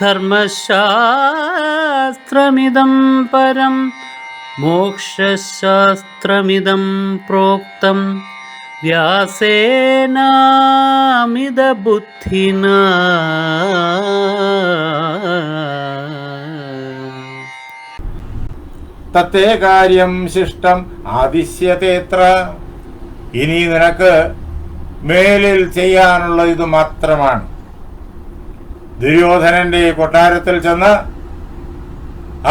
ധർമ്മശാസ്ത്രമിദം പരം മോക്ഷശാസ്ത്രമിതം പ്രോക്തം. വ്യാസേനാമിതബുദ്ധിന. തത്തേ കാര്യം ശിഷ്ടം ആദിശ്യതേത്ര ഇനി നിനക്ക് മേലിൽ ചെയ്യാനുള്ള ഇത് മാത്രമാണ്. ദുര്യോധനന്റെ കൊട്ടാരത്തിൽ ചെന്ന്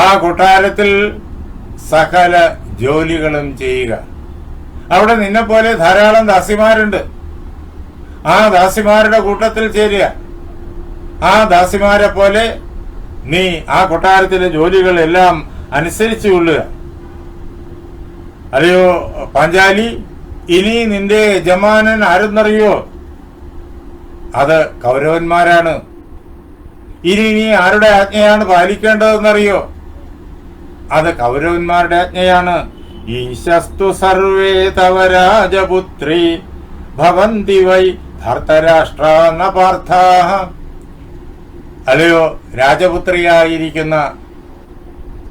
ആ കൊട്ടാരത്തിൽ സകല ജോലികളും ചെയ്യുക. അവിടെ നിന്നെ പോലെ ധാരാളം ദാസിമാരുണ്ട്. ആ ദാസിമാരുടെ കൂട്ടത്തിൽ ചേരുക. ആ ദാസിമാരെ പോലെ നീ ആ കൊട്ടാരത്തിലെ ജോലികളെല്ലാം അനുസരിച്ചു കൊള്ളുക. അല്ലയോ പാഞ്ചാലി ഇനി നിന്റെ യജമാനൻ ആരെന്നറിയോ? അത് കൗരവന്മാരാണ്. ഇനി നീ ആരുടെ ആജ്ഞയാണ് പാലിക്കേണ്ടതെന്നറിയോ? അത് കൗരവന്മാരുടെ ആജ്ഞയാണ്. ഈശസ്തു സർവേ തവ രാജപുത്രി ഭവന്തി വൈ ഭർത്തരാഷ്ട്ര പാർത്ഥ. അല്ലയോ രാജപുത്രിയായിരിക്കുന്ന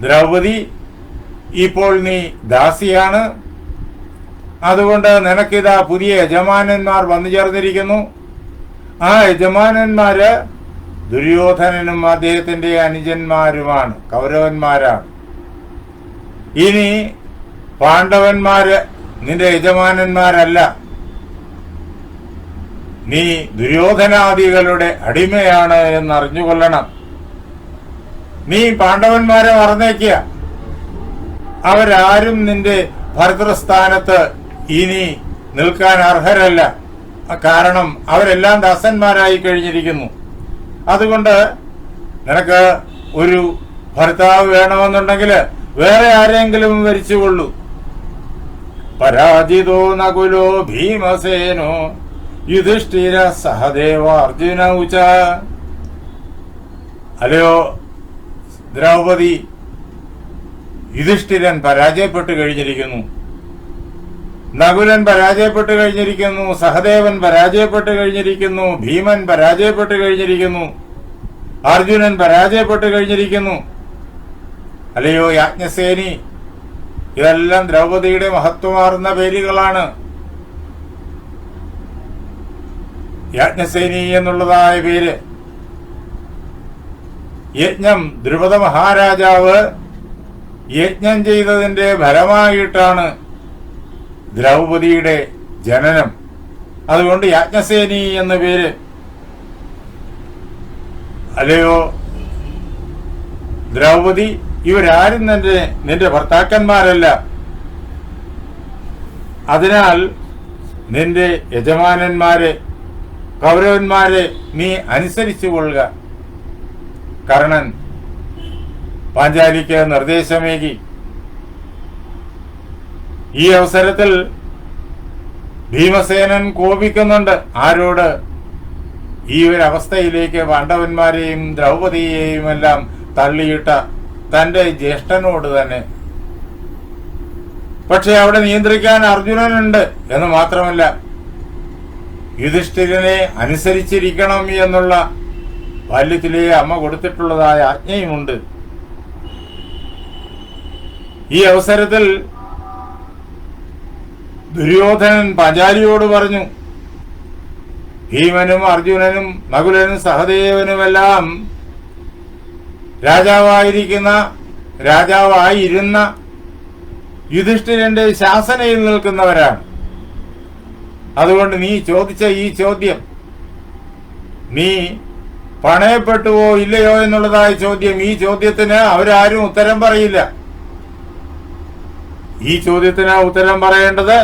ദ്രൗപദി ഇപ്പോൾ നീ ദാസിയാണ്. അതുകൊണ്ട് നിനക്കിതാ പുതിയ യജമാനന്മാർ വന്നു ചേർന്നിരിക്കുന്നു. ആ യജമാനന്മാര് ദുര്യോധനനും അദ്ദേഹത്തിന്റെ അനുജന്മാരുമാണ് കൗരവന്മാരാണ്. ഇനി പാണ്ഡവന്മാര് നിന്റെ യജമാനന്മാരല്ല. നീ ദുര്യോധനാദികളുടെ അടിമയാണ് എന്നറിഞ്ഞുകൊള്ളണം. നീ പാണ്ഡവന്മാരെ മറന്നേക്കുക അവരാരും നിന്റെ ഭർതൃസ്ഥാനത്ത് ഇനി നിൽക്കാൻ അർഹരല്ല. കാരണം അവരെല്ലാം ദാസന്മാരായി കഴിഞ്ഞിരിക്കുന്നു. അതുകൊണ്ട് നിനക്ക് ഒരു ഭർത്താവ് വേണമെന്നുണ്ടെങ്കിൽ വേറെ ആരെങ്കിലും വരിച്ചുകൊള്ളൂ പരാജിതോ നകുലോ ഭീമസേനോ യുധിഷ്ഠിര സഹദേവ അർജുന ഉച്ച അല്ലയോ ദ്രൗപദി യുധിഷ്ഠിരൻ പരാജയപ്പെട്ടു കഴിഞ്ഞിരിക്കുന്നു. നകുലൻ പരാജയപ്പെട്ടു കഴിഞ്ഞിരിക്കുന്നു സഹദേവൻ പരാജയപ്പെട്ടു കഴിഞ്ഞിരിക്കുന്നു ഭീമൻ പരാജയപ്പെട്ടു കഴിഞ്ഞിരിക്കുന്നു അർജുനൻ പരാജയപ്പെട്ടു കഴിഞ്ഞിരിക്കുന്നു. അല്ലയോ യാജ്ഞസേനി ഇതെല്ലാം ദ്രൗപദിയുടെ മഹത്വമാർന്ന പേരുകളാണ്. യാജ്ഞസേനി എന്നുള്ളതായ പേര്. യജ്ഞം ദ്രുപദ മഹാരാജാവ് യജ്ഞം ചെയ്തതിന്റെ ഫലമായിട്ടാണ് ദ്രൗപദിയുടെ ജനനം. അതുകൊണ്ട് യാജ്ഞസേനി എന്ന പേര്. അല്ലയോ? ദ്രൗപദി ഇവരാരും നിന്റെ നിന്റെ ഭർത്താക്കന്മാരല്ല. അതിനാൽ നിന്റെ യജമാനന്മാരെ കൗരവന്മാരെ നീ അനുസരിച്ചു കൊള്ളുക. കർണൻ പാഞ്ചാലിക്ക് നിർദ്ദേശമേകി. ഈ അവസരത്തിൽ ഭീമസേനൻ കോപിക്കുന്നുണ്ട്. ആരോട്? ഈ ഒരു അവസ്ഥയിലേക്ക് പാണ്ഡവന്മാരെയും ദ്രൗപതിയെയും എല്ലാം തള്ളിയിട്ട തന്റെ ജ്യേഷ്ഠനോട് തന്നെ. പക്ഷെ അവിടെ നിയന്ത്രിക്കാൻ അർജുനനുണ്ട് എന്ന് മാത്രമല്ല യുധിഷ്ഠിരനെ അനുസരിച്ചിരിക്കണം എന്നുള്ള ബാല്യത്തിലെ അമ്മ കൊടുത്തിട്ടുള്ളതായ ആജ്ഞയുമുണ്ട്. ഈ അവസരത്തിൽ ദുര്യോധനൻ പാഞ്ചാലിയോട് പറഞ്ഞു ഭീമനും അർജുനനും നകുലനും സഹദേവനുമെല്ലാം രാജാവായിരിക്കുന്ന രാജാവായിരുന്ന യുധിഷ്ഠിരന്റെ ശാസനയിൽ നിൽക്കുന്നവരാണ്. അതുകൊണ്ട് നീ ചോദിച്ച ഈ ചോദ്യം നീ പണയപ്പെട്ടുവോ ഇല്ലയോ എന്നുള്ളതായ ചോദ്യം ഈ ചോദ്യത്തിന് അവരാരും ഉത്തരം പറയില്ല. ഈ ചോദ്യത്തിന് ഉത്തരം പറയേണ്ടത്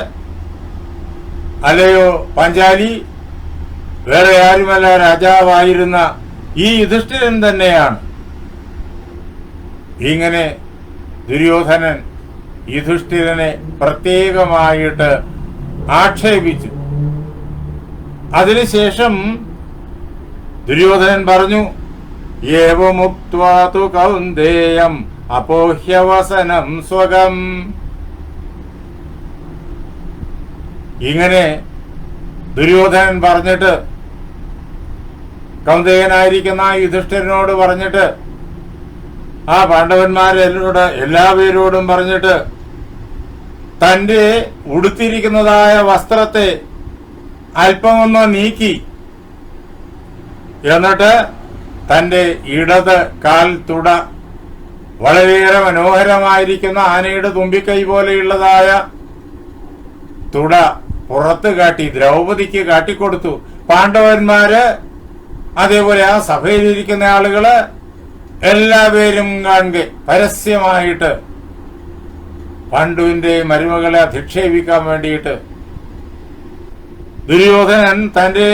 അല്ലയോ പഞ്ചാലി? വേറെ ആരുമല്ല രാജാവായിരുന്ന ഈ യുധിഷ്ഠിരൻ തന്നെയാണ്. ഇങ്ങനെ ദുര്യോധനൻ യുധിഷ്ഠിരനെ പ്രത്യേകമായിട്ട് ആക്ഷേപിച്ചു. അതിനുശേഷം ദുര്യോധനൻ പറഞ്ഞു ഏവമുക്വാതു കൗന്ദേയം അപോഹ്യവസനം സ്വകം. ഇങ്ങനെ ദുര്യോധനൻ പറഞ്ഞിട്ട് കൗന്ദേയനായിരിക്കുന്ന യുധിഷ്ഠിരനോട് പറഞ്ഞിട്ട് ആ പാണ്ഡവന്മാരെല്ലോട് എല്ലാവരോടും പറഞ്ഞിട്ട് തന്റെ ഉടുത്തിരിക്കുന്നതായ വസ്ത്രത്തെ അല്പമൊന്ന് നീക്കി. എന്നിട്ട് തന്റെ ഇടത് കാൽ തുട വളരെയേറെ മനോഹരമായിരിക്കുന്ന ആനയുടെ തുമ്പിക്കൈ പോലെയുള്ളതായ തുട പുറത്ത് കാട്ടി ദ്രൗപദിക്ക് കാട്ടിക്കൊടുത്തു. പാണ്ഡവന്മാര് അതേപോലെ ആ സഭയിലിരിക്കുന്ന ആളുകൾ എല്ലാവരും കാണുക പരസ്യമായിട്ട് പാണ്ഡുവിന്റെ മരുമകളെ അധിക്ഷേപിക്കാൻ വേണ്ടിയിട്ട്. ദുര്യോധനൻ തന്റെ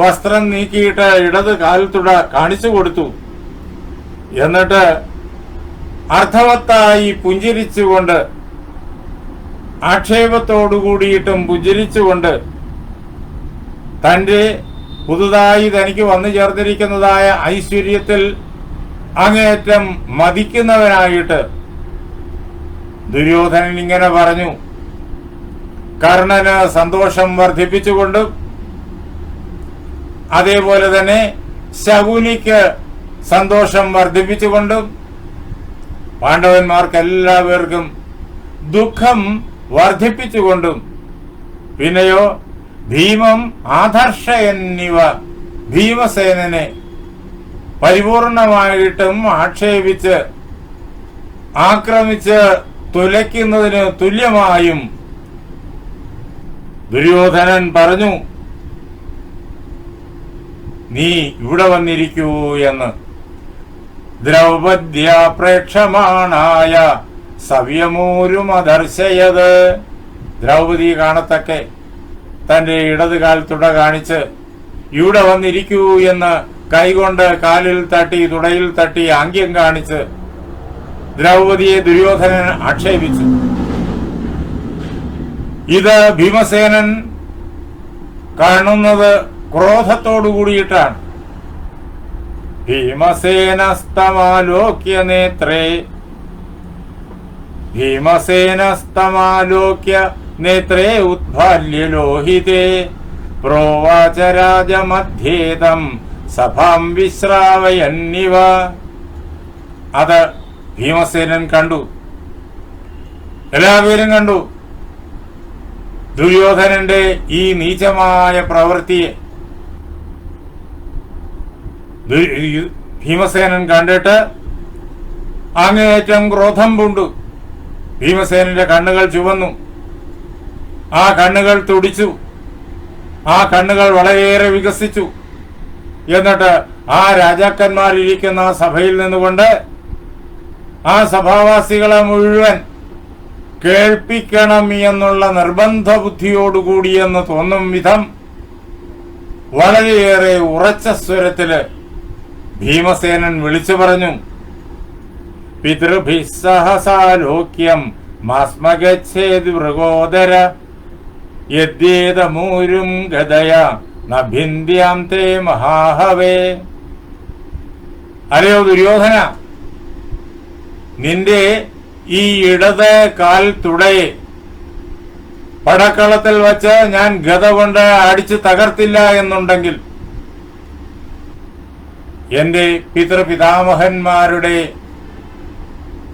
വസ്ത്രം നീക്കിയിട്ട് ഇടത് കാൽത്തുട കാണിച്ചു കൊടുത്തു. എന്നിട്ട് അർത്ഥവത്തായി പുഞ്ചിരിച്ചുകൊണ്ട് ആക്ഷേപത്തോടു കൂടിയിട്ടും പുഞ്ചിരിച്ചുകൊണ്ട് തന്റെ പുതുതായി തനിക്ക് വന്നു ചേർന്നിരിക്കുന്നതായ ഐശ്വര്യത്തിൽ അങ്ങേയറ്റം മതിക്കുന്നവനായിട്ട് ദുര്യോധനൻ ഇങ്ങനെ പറഞ്ഞു. കർണന് സന്തോഷം വർദ്ധിപ്പിച്ചുകൊണ്ട് അതേപോലെ തന്നെ ശകുനിക്ക് സന്തോഷം വർദ്ധിപ്പിച്ചുകൊണ്ടും പാണ്ഡവന്മാർക്ക് എല്ലാവർക്കും ദുഃഖം വർദ്ധിപ്പിച്ചുകൊണ്ടും പിന്നെയോ ഭീമം ആദർശ എന്നിവ ഭീമസേനനെ പരിപൂർണമായിട്ടും ആക്ഷേപിച്ച് ആക്രമിച്ച് തുലയ്ക്കുന്നതിന് തുല്യമായും ദുര്യോധനൻ പറഞ്ഞു നീ ഇവിടെ വന്നിരിക്കൂ എന്ന്. ദ്രൗപദ്യ പ്രേക്ഷമാണായ സവ്യമൂരുമദർശയത് ദ്രൗപതി കാണത്തക്കെ തന്റെ ഇടത് കാൽ തുട കാണിച്ച് ഇവിടെ വന്നിരിക്കൂ എന്ന് കൈകൊണ്ട് കാലിൽ തട്ടി തുടയിൽ തട്ടി ആംഗ്യം കാണിച്ച് ദ്രൗപതിയെ ദുര്യോധനൻ ആക്ഷേപിച്ചു. ഇത് ഭീമസേനൻ കാണുന്നത് ക്രോധത്തോടു കൂടിയിട്ടാണ്. ഭീമസേനസ്തമാലോക്യ നേത്രേ ഭീമസേനസ്തമാലോക്യ നേത്രേ ഉദ്ഭാല്യ ലോഹിതേ. പ്രോവാച രാജമധ്യേതം സഭാം വിശ്രാവയന്നിവ അത് ഭീമസേനൻ കണ്ടു. എല്ലാവരും കണ്ടു. ദുര്യോധനന്റെ ഈ നീചമായ പ്രവൃത്തിയെ. ഭീമസേനൻ കണ്ടിട്ട് അങ്ങേയറ്റം ക്രോധം പൂണ്ടു. ഭീമസേനന്റെ കണ്ണുകൾ ചുവന്നു. ആ കണ്ണുകൾ തുടിച്ചു. ആ കണ്ണുകൾ വളരെയേറെ വികസിച്ചു. എന്നിട്ട് ആ രാജാക്കന്മാരിരിക്കുന്ന ആ സഭയിൽ നിന്നുകൊണ്ട് ആ സഭാവാസികളെ മുഴുവൻ കേൾപ്പിക്കണം എന്നുള്ള നിർബന്ധ ബുദ്ധിയോടുകൂടി എന്ന് തോന്നും വിധം വളരെയേറെ ഉറച്ച സ്വരത്തിൽ ഭീമസേനൻ വിളിച്ചു പറഞ്ഞു. പിതൃഭി സഹസാലോക്യം മാസ്മഗച്ഛേത് മൃഗോദര. യദ്യേതമൂരും ഗതയ നഭിന്ദ്യാം തേ മഹാഹവേ. അരയോ ദുര്യോധന നിന്റെ ഈ ഇടത് കാൽ തുടയെ പടക്കളത്തിൽ വച്ച് ഞാൻ ഗത കൊണ്ട് അടിച്ചു തകർത്തില്ല എന്നുണ്ടെങ്കിൽ എന്റെ പിതൃപിതാമഹന്മാരുടെ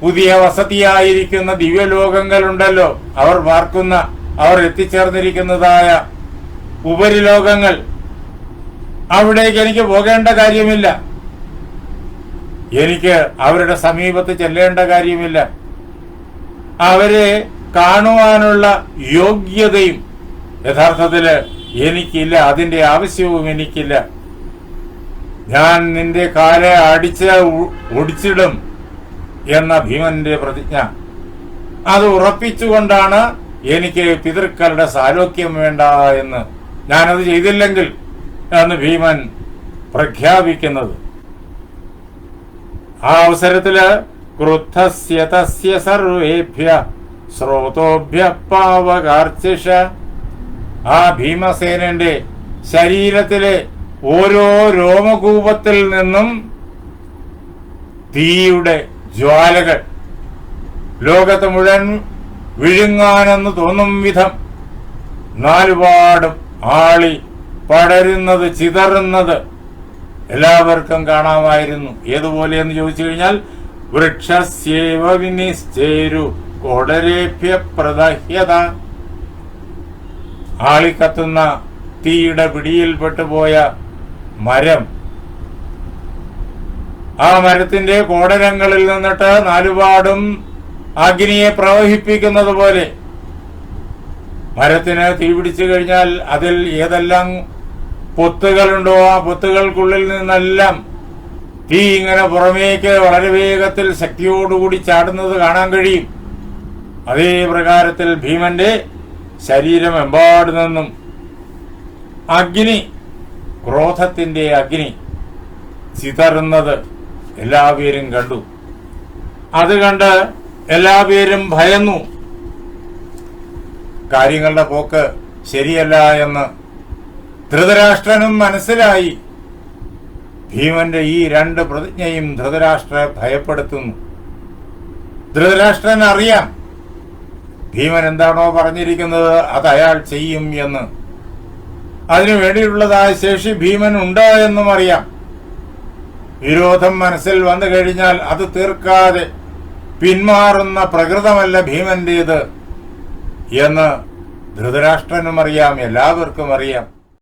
പുതിയ വസതിയായിരിക്കുന്ന ദിവ്യലോകങ്ങളുണ്ടല്ലോ. അവർ വാർക്കുന്ന അവർ എത്തിച്ചേർന്നിരിക്കുന്നതായ ഉപരിലോകങ്ങൾ. അവിടേക്ക് എനിക്ക് പോകേണ്ട കാര്യമില്ല. എനിക്ക് അവരുടെ സമീപത്ത് ചെല്ലേണ്ട കാര്യമില്ല. അവരെ കാണുവാനുള്ള യോഗ്യതയും യഥാർത്ഥത്തിൽ എനിക്കില്ല അതിന്റെ ആവശ്യവും എനിക്കില്ല. ഞാൻ നിന്റെ കാലെ അടിച്ച് ഒടിച്ചിടും. എന്ന ഭീമന്റെ പ്രതിജ്ഞ. അത് ഉറപ്പിച്ചുകൊണ്ടാണ് എനിക്ക് പിതൃക്കളുടെ സാലോക്യം വേണ്ട എന്ന് ഞാനത് ചെയ്തില്ലെങ്കിൽ എന്ന് ഭീമൻ പ്രഖ്യാപിക്കുന്നത്. ആ അവസരത്തിൽ ക്രുദ്ധസ്യ സർവേഭ്യ സ്രോതോഭ്യ പാവകാർച്ചിഷ. ആ ഭീമസേനന്റെ ശരീരത്തിലെ ഓരോ രോമകൂപത്തിൽ നിന്നും തീയുടെ ജ്വാലകൾ. ലോകത്ത് മുഴുവൻ വിഴുങ്ങാനെന്ന് തോന്നും വിധം നാലുപാടും ആളി പടരുന്നത് ചിതറുന്നത് എല്ലാവർക്കും കാണാമായിരുന്നു. ഏതുപോലെ എന്ന് ചോദിച്ചു കഴിഞ്ഞാൽ വൃക്ഷസ്യേവ കോടരേഭ്യ പ്രദഹ്യത ആളിക്കത്തുന്ന തീയുടെ പിടിയിൽപ്പെട്ടുപോയ മരം ആ മരത്തിന്റെ കോടരങ്ങളിൽ നിന്നിട്ട് നാലുപാടും അഗ്നിയെ പ്രവഹിപ്പിക്കുന്നത് പോലെ. മരത്തിന് തീപിടിച്ചു കഴിഞ്ഞാൽ അതിൽ ഏതെല്ലാം പൊത്തുകളുണ്ടോ ആ പൊത്തുകൾക്കുള്ളിൽ നിന്നെല്ലാം തീ ഇങ്ങനെ പുറമേക്ക് വളരെ വേഗത്തിൽ ശക്തിയോടുകൂടി ചാടുന്നത് കാണാൻ കഴിയും. അതേ പ്രകാരത്തിൽ ഭീമന്റെ ശരീരം എമ്പാട് നിന്നും അഗ്നി ക്രോധത്തിന്റെ അഗ്നി ചിതറുന്നത് എല്ലാവരും കണ്ടു. അത് കണ്ട് എല്ലാവരും ഭയന്നു. കാര്യങ്ങളുടെ പോക്ക് ശരിയല്ല എന്ന് ധൃതരാഷ്ട്രനും മനസ്സിലായി. ഭീമന്റെ ഈ രണ്ട് പ്രതിജ്ഞയും ധൃതരാഷ്ട്രയെ ഭയപ്പെടുത്തുന്നു. ധൃതരാഷ്ട്രൻ അറിയാം ഭീമൻ എന്താണോ പറഞ്ഞിരിക്കുന്നത് അത് അയാൾ ചെയ്യും എന്ന്. അതിനു വേണ്ടിയുള്ളതായ ശേഷി ഭീമൻ ഉണ്ട് എന്നും അറിയാം. വിരോധം മനസ്സിൽ വന്നു കഴിഞ്ഞാൽ അത് തീർക്കാതെ പിന്മാറുന്ന പ്രകൃതമല്ല ഭീമന്റേത് എന്ന് ധൃതരാഷ്ട്രനും അറിയാം എല്ലാവർക്കും അറിയാം.